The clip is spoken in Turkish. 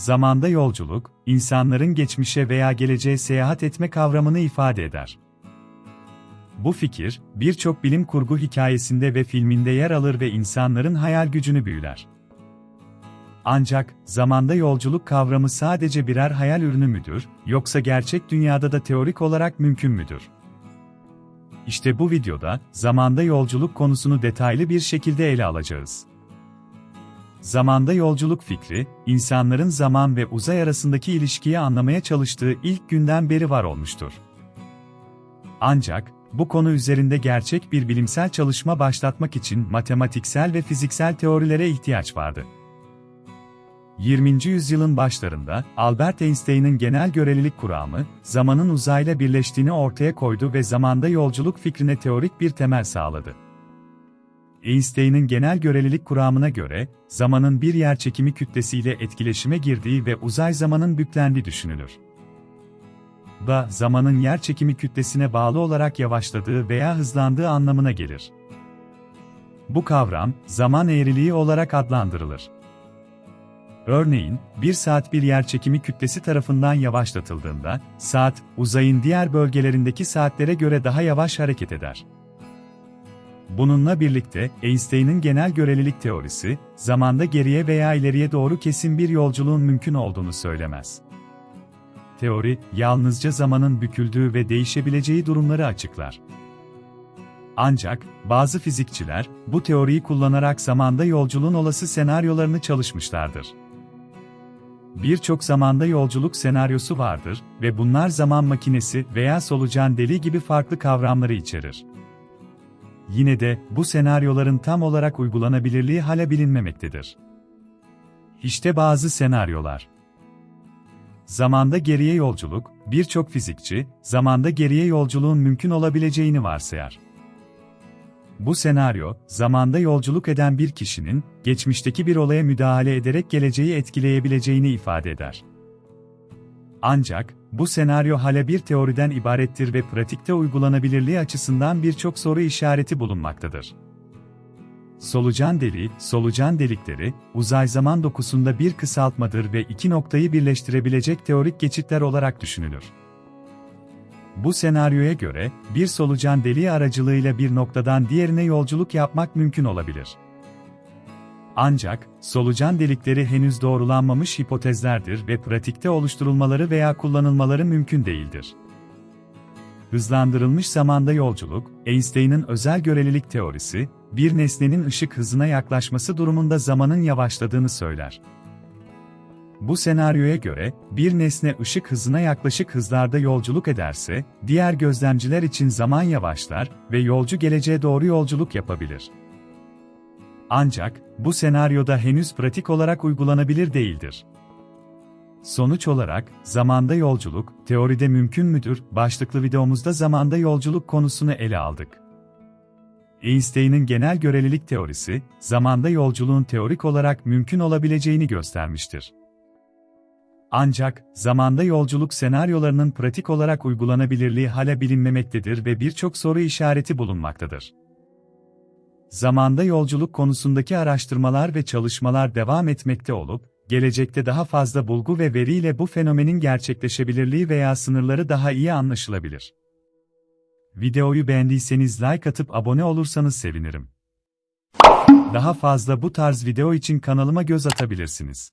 zamanda yolculuk, insanların geçmişe veya geleceğe seyahat etme kavramını ifade eder. Bu fikir, birçok bilim kurgu hikayesinde ve filminde yer alır ve insanların hayal gücünü büyüler. Ancak, zamanda yolculuk kavramı sadece birer hayal ürünü müdür, yoksa gerçek dünyada da teorik olarak mümkün müdür? İşte bu videoda, zamanda yolculuk konusunu detaylı bir şekilde ele alacağız. Zamanda yolculuk fikri, insanların zaman ve uzay arasındaki ilişkiyi anlamaya çalıştığı ilk günden beri var olmuştur. Ancak, bu konu üzerinde gerçek bir bilimsel çalışma başlatmak için matematiksel ve fiziksel teorilere ihtiyaç vardı. 20. yüzyılın başlarında, Albert Einstein'ın genel görelilik kuramı, zamanın uzayla birleştiğini ortaya koydu ve zamanda yolculuk fikrine teorik bir temel sağladı. Einstein'ın genel görelilik kuramına göre, zamanın bir yerçekimi kütlesiyle etkileşime girdiği ve uzay zamanın büklendiği düşünülür. Da, zamanın yerçekimi kütlesine bağlı olarak yavaşladığı veya hızlandığı anlamına gelir. Bu kavram, zaman eğriliği olarak adlandırılır. Örneğin, bir saat bir yerçekimi kütlesi tarafından yavaşlatıldığında, saat, uzayın diğer bölgelerindeki saatlere göre daha yavaş hareket eder. Bununla birlikte, Einstein'ın genel görelilik teorisi, zamanda geriye veya ileriye doğru kesin bir yolculuğun mümkün olduğunu söylemez. Teori, yalnızca zamanın büküldüğü ve değişebileceği durumları açıklar. Ancak, bazı fizikçiler, bu teoriyi kullanarak zamanda yolculuğun olası senaryolarını çalışmışlardır. Birçok zamanda yolculuk senaryosu vardır ve bunlar zaman makinesi veya solucan deliği gibi farklı kavramları içerir. Yine de bu senaryoların tam olarak uygulanabilirliği hala bilinmemektedir. İşte bazı senaryolar. Zamanda geriye yolculuk, birçok fizikçi, zamanda geriye yolculuğun mümkün olabileceğini varsayar. Bu senaryo, zamanda yolculuk eden bir kişinin, geçmişteki bir olaya müdahale ederek geleceği etkileyebileceğini ifade eder. Ancak, bu senaryo hala bir teoriden ibarettir ve pratikte uygulanabilirliği açısından birçok soru işareti bulunmaktadır. Solucan deliği, solucan delikleri, uzay zaman dokusunda bir kısaltmadır ve iki noktayı birleştirebilecek teorik geçitler olarak düşünülür. Bu senaryoya göre, bir solucan deliği aracılığıyla bir noktadan diğerine yolculuk yapmak mümkün olabilir. Ancak, solucan delikleri henüz doğrulanmamış hipotezlerdir ve pratikte oluşturulmaları veya kullanılmaları mümkün değildir. Hızlandırılmış zamanda yolculuk, Einstein'ın özel görelilik teorisi, bir nesnenin ışık hızına yaklaşması durumunda zamanın yavaşladığını söyler. Bu senaryoya göre, bir nesne ışık hızına yaklaşık hızlarda yolculuk ederse, diğer gözlemciler için zaman yavaşlar ve yolcu geleceğe doğru yolculuk yapabilir. Ancak, bu senaryoda henüz pratik olarak uygulanabilir değildir. Sonuç olarak, zamanda yolculuk, teoride mümkün müdür, başlıklı videomuzda zamanda yolculuk konusunu ele aldık. Einstein'ın genel görelilik teorisi, zamanda yolculuğun teorik olarak mümkün olabileceğini göstermiştir. Ancak, zamanda yolculuk senaryolarının pratik olarak uygulanabilirliği hala bilinmemektedir ve birçok soru işareti bulunmaktadır. Zamanda yolculuk konusundaki araştırmalar ve çalışmalar devam etmekte olup, gelecekte daha fazla bulgu ve veriyle bu fenomenin gerçekleşebilirliği veya sınırları daha iyi anlaşılabilir. Videoyu beğendiyseniz like atıp abone olursanız sevinirim. Daha fazla bu tarz video için kanalıma göz atabilirsiniz.